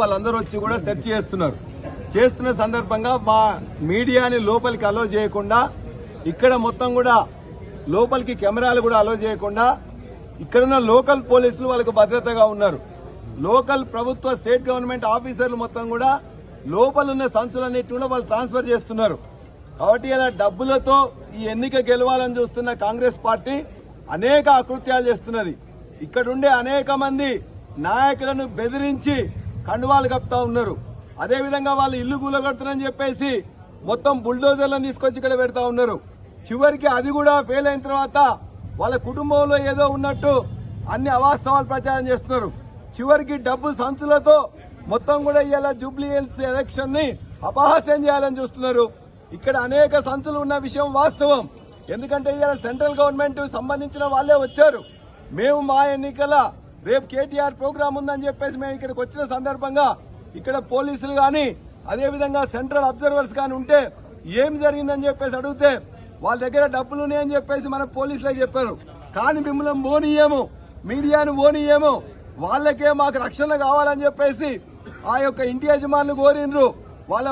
వాళ్ళందరూ వచ్చి కూడా సెర్చ్ చేస్తున్నారు. చేస్తున్న సందర్భంగా మా మీడియాని లోపలికి అలో చేయకుండా ఇక్కడ మొత్తం కూడా లోపలికి కెమెరాలు కూడా అలో చేయకుండా ఇక్కడున్న లోకల్ పోలీసులు వాళ్ళకు భద్రతగా ఉన్నారు. లోకల్ ప్రభుత్వ స్టేట్ గవర్నమెంట్ ఆఫీసర్లు మొత్తం కూడా లోపల ఉన్న సంచులన్నిటి కూడా వాళ్ళు ట్రాన్స్ఫర్ చేస్తున్నారు. కాబట్టి ఇలా డబ్బులతో ఈ ఎన్నిక గెలవాలని చూస్తున్న కాంగ్రెస్ పార్టీ అనేక అకృత్యాలు చేస్తున్నది. ఇక్కడుండే అనేక మంది నాయకులను బెదిరించి కండువాలు కప్తా ఉన్నారు. అదేవిధంగా వాళ్ళు ఇల్లు కూలగొడుతున్నారని చెప్పేసి మొత్తం బుల్డోజర్లను తీసుకొచ్చి ఇక్కడ పెడతా ఉన్నారు. చివరికి అది కూడా ఫెయిల్ అయిన తర్వాత వాళ్ళ కుటుంబంలో ఏదో ఉన్నట్టు అన్ని అవాస్తవాలు ప్రచారం చేస్తున్నారు. చివరికి డబ్బు సంచులతో మొత్తం కూడా ఇలా జూబ్లీ హిల్స్ ఎలక్షన్ని అపహాస్యం చేయాలని చూస్తున్నారు. ఇక్కడ అనేక సంచులు ఉన్న విషయం వాస్తవం. ఎందుకంటే ఇలా సెంట్రల్ గవర్నమెంట్ సంబంధించిన వాళ్ళే వచ్చారు. మేము మా ఎన్నికల రేపు కేటీఆర్ ప్రోగ్రామ్ ఉందని చెప్పేసి మేము ఇక్కడికి వచ్చిన సందర్భంగా ఇక్కడ పోలీసులు కానీ అదేవిధంగా సెంట్రల్ అబ్జర్వర్స్ కానీ ఉంటే ఏం జరిగిందని చెప్పేసి అడిగితే వాళ్ళ దగ్గర డబ్బులు ఉన్నాయని చెప్పేసి మన పోలీసులే చెప్పారు. కానీ మిమ్మల్ని ఓనియము మీడియాను ఓనియము వాళ్ళకే మాకు రక్షణ కావాలని చెప్పేసి ఆ యొక్క ఇంటి యజమానులు కోరిండ్రు. వాళ్ళ